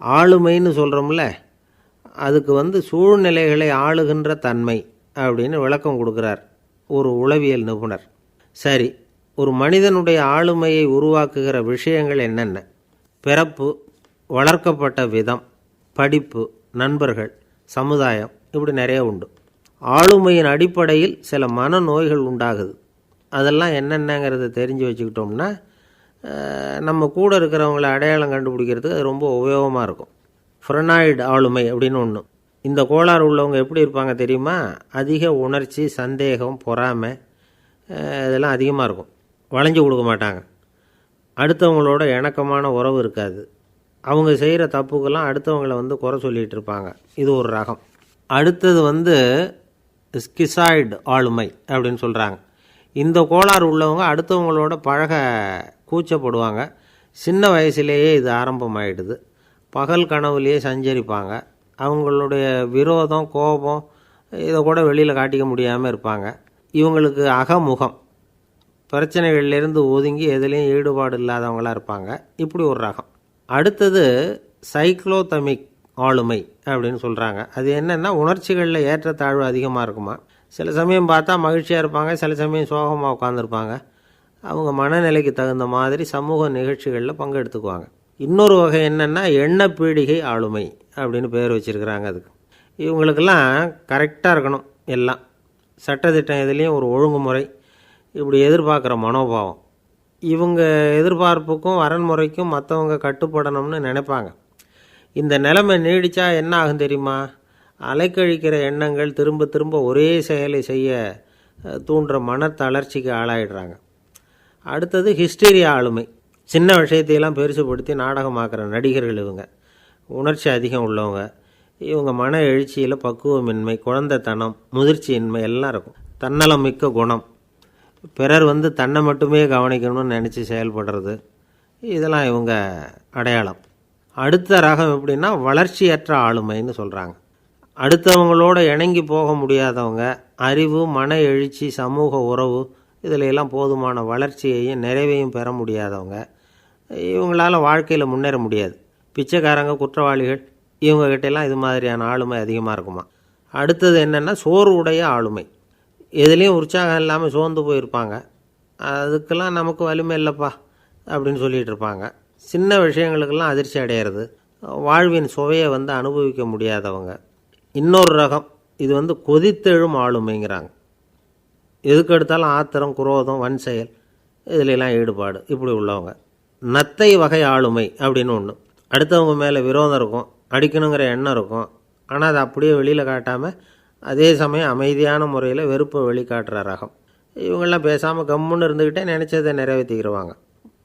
ஆளுமைன்னு சொல்கிறோம்ல அதுக்கு வந்து சூழ்நிலைகளை ஆளுகின்ற தன்மை அப்படின்னு விளக்கம் கொடுக்குறார் ஒரு உளவியல் நிபுணர். சரி ஒரு மனிதனுடைய ஆளுமையை உருவாக்குகிற விஷயங்கள் என்னென்ன? பிறப்பு வளர்க்கப்பட்ட விதம் படிப்பு நண்பர்கள் சமுதாயம் இப்படி நிறைய உண்டு. ஆளுமையின் அடிப்படையில் சில மனநோய்கள் உண்டாகுது. அதெல்லாம் என்னென்னங்கிறத தெரிஞ்சு வச்சுக்கிட்டோம்னா நம்ம கூட இருக்கிறவங்கள அடையாளம் கண்டுபிடிக்கிறதுக்கு அது ரொம்ப உபயோகமாக இருக்கும். ஃப்ரெனாய்டு ஆளுமை அப்படின்னு ஒன்று இந்த கோளாறு உள்ளவங்க எப்படி இருப்பாங்க தெரியுமா? அதிக உணர்ச்சி சந்தேகம் பொறாமை இதெல்லாம் அதிகமாக இருக்கும். வளைஞ்சு கொடுக்க மாட்டாங்க. அடுத்தவங்களோட இணக்கமான உறவு இருக்காது. அவங்க செய்கிற தப்புக்கெல்லாம் அடுத்தவங்கள வந்து குறை சொல்லிகிட்டு இருப்பாங்க. இது ஒரு ரகம். அடுத்தது வந்து ஸ்கிசாய்டு ஆளுமை அப்படின்னு சொல்கிறாங்க இந்த கோளாறு உள்ளவங்க அடுத்தவங்களோட பழக கூச்சப்படுவாங்க. சின்ன வயசுலேயே இது ஆரம்பமாயிடுது. பகல் கனவுலேயே சஞ்சரிப்பாங்க. அவங்களுடைய விரோதம் கோபம் இதை கூட வெளியில் காட்டிக்க முடியாமல் இருப்பாங்க. இவங்களுக்கு அகமுகம். பிரச்சனைகள்லேருந்து ஒதுங்கி எதுலேயும் ஈடுபாடு இல்லாதவங்களா இருப்பாங்க. இப்படி ஒரு ரகம். அடுத்தது சைக்ளோதமிக் ஆளுமை அப்படின்னு சொல்கிறாங்க அது என்னென்னா உணர்ச்சிகளில் ஏற்றத்தாழ்வு அதிகமாக இருக்குமா? சில சமயம் பார்த்தா மகிழ்ச்சியாக இருப்பாங்க சில சமயம் சோகமாக உட்காந்துருப்பாங்க அவங்க மனநிலைக்கு தகுந்த மாதிரி சமூக நிகழ்ச்சிகளில் பங்கெடுத்துக்குவாங்க. இன்னொரு வகை என்னென்னா எண்ண பீடிகை ஆளுமை அப்படின்னு பேர் வச்சுருக்கிறாங்க அதுக்கு. இவங்களுக்கெல்லாம் கரெக்டாக இருக்கணும் எல்லாம். சட்டத்திட்டம் இதுலேயும் ஒரு ஒழுங்குமுறை இப்படி எதிர்பார்க்குற மனோபாவம். இவங்க எதிர்பார்ப்புக்கும் வரன்முறைக்கும் மற்றவங்க கட்டுப்படணும்னு நினைப்பாங்க. இந்த நிலைமை நீடித்தா என்ன ஆகும் தெரியுமா? அலைக்கழிக்கிற எண்ணங்கள் திரும்ப திரும்ப ஒரே செயலை செய்ய தூண்டுற மன தளர்ச்சிக்கு ஆளாயிடுறாங்க. அடுத்தது ஹிஸ்டீரியா ஆளுமை. சின்ன விஷயத்தையெல்லாம் பெருசுபடுத்தி நாடகமாக்குற நடிகர்கள் இவங்க. உணர்ச்சி அதிகம் உள்ளவங்க. இவங்க மன எழுச்சியில் பக்குவமின்மை குழந்தைத்தனம் முதிர்ச்சியின்மை எல்லாம் இருக்கும். தன்னலம் மிக்க குணம். பிறர் வந்து தன்னை மட்டுமே கவனிக்கணும்னு நினச்சி செயல்படுறது. இதெல்லாம் இவங்க அடையாளம். அடுத்த ரகம் எப்படின்னா வளர்ச்சியற்ற ஆளுமைன்னு சொல்கிறாங்க அடுத்தவங்களோட இணங்கி போக முடியாதவங்க அறிவு மன எழுச்சி சமூக உறவு இதில் எல்லாம் போதுமான வளர்ச்சியையும் நிறைவையும் பெற முடியாதவங்க. இவங்களால் வாழ்க்கையில் முன்னேற முடியாது. பிச்சைக்காரங்க குற்றவாளிகள் இவங்ககிட்டலாம் இது மாதிரியான ஆளுமை அதிகமாக இருக்குமா? அடுத்தது என்னென்னா சோர்வுடைய ஆளுமை. எதுலேயும் உற்சாகம் இல்லாமல் சோர்ந்து போயிருப்பாங்க. அதுக்கெல்லாம் நமக்கு வலிமை இல்லைப்பா அப்படின்னு சொல்லிகிட்டு இருப்பாங்க. சின்ன விஷயங்களுக்கெல்லாம் அதிர்ச்சி அடையிறது. வாழ்வின் சுவையை வந்து அனுபவிக்க முடியாதவங்க. இன்னொரு ரகம் இது வந்து கொதித்தெழும் ஆளுமைங்கிறாங்க. எதுக்கு எடுத்தாலும் ஆத்திரம் குரோதம் வன் செயல் இதுலெல்லாம் ஈடுபாடு. இப்படி உள்ளவங்க. நத்தை வகை ஆளுமை அப்படின்னு ஒன்று அடுத்தவங்க மேலே விரோதம் இருக்கும் அடிக்கணுங்கிற எண்ணம் இருக்கும். ஆனால் அதை அப்படியே வெளியில் காட்டாமல் அதே சமயம் அமைதியான முறையில் வெறுப்பை வெளிக்காட்டுற ரகம். இவங்கெல்லாம் பேசாமல் கம்முன்னு இருந்துக்கிட்டே நினச்சதை நிறைவேற்றிக்கிடுவாங்க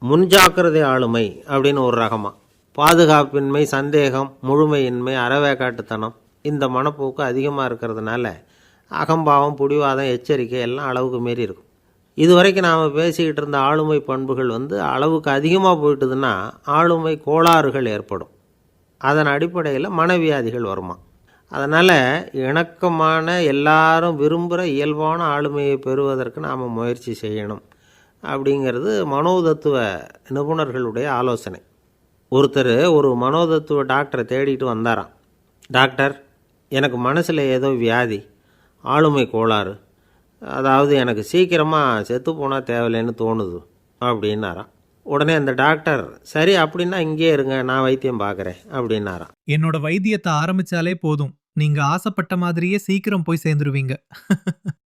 முன்ஜாக்கிரதை ஆளுமை அப்படின்னு ஒரு ரகமாக பாதுகாப்பின்மை சந்தேகம் முழுமையின்மை அறவேக்காட்டுத்தனம் இந்த மனப்போக்கு அதிகமாக இருக்கிறதுனால அகம்பாவம் புடிவாதம் எச்சரிக்கை எல்லாம் அளவுக்கு மாரி இருக்கும். இது வரைக்கும் நாம் பேசிக்கிட்டு இருந்த ஆளுமை பண்புகள் வந்து அளவுக்கு அதிகமாக போயிட்டுதுன்னா ஆளுமை கோளாறுகள் ஏற்படும். அதன் அடிப்படையில் மனவியாதிகள் வருமா. அதனால் இணக்கமான எல்லாரும் விரும்புகிற இயல்பான ஆளுமையை பெறுவதற்கு நாம் முயற்சி செய்யணும் அப்படிங்கிறது மனோதத்துவ நிபுணர்களுடைய ஆலோசனை. ஒருத்தர் ஒரு மனோதத்துவ டாக்டரை தேடிட்டு வந்தாராம். டாக்டர் எனக்கு மனசில் ஏதோ வியாதி. ஆளுமை கோளாறு. அதாவது எனக்கு சீக்கிரமாக செத்து போனால் தேவையில்லைன்னு தோணுது அப்படின்னாராம். உடனே அந்த டாக்டர் சரி அப்படின்னா இங்கேயே இருங்க நான் வைத்தியம் பார்க்குறேன் அப்படின்னாராம். என்னோட வைத்தியத்தை ஆரம்பிச்சாலே போதும். நீங்க ஆசைப்பட்ட மாதிரியே சீக்கிரம் போய் சேர்ந்துருவீங்க.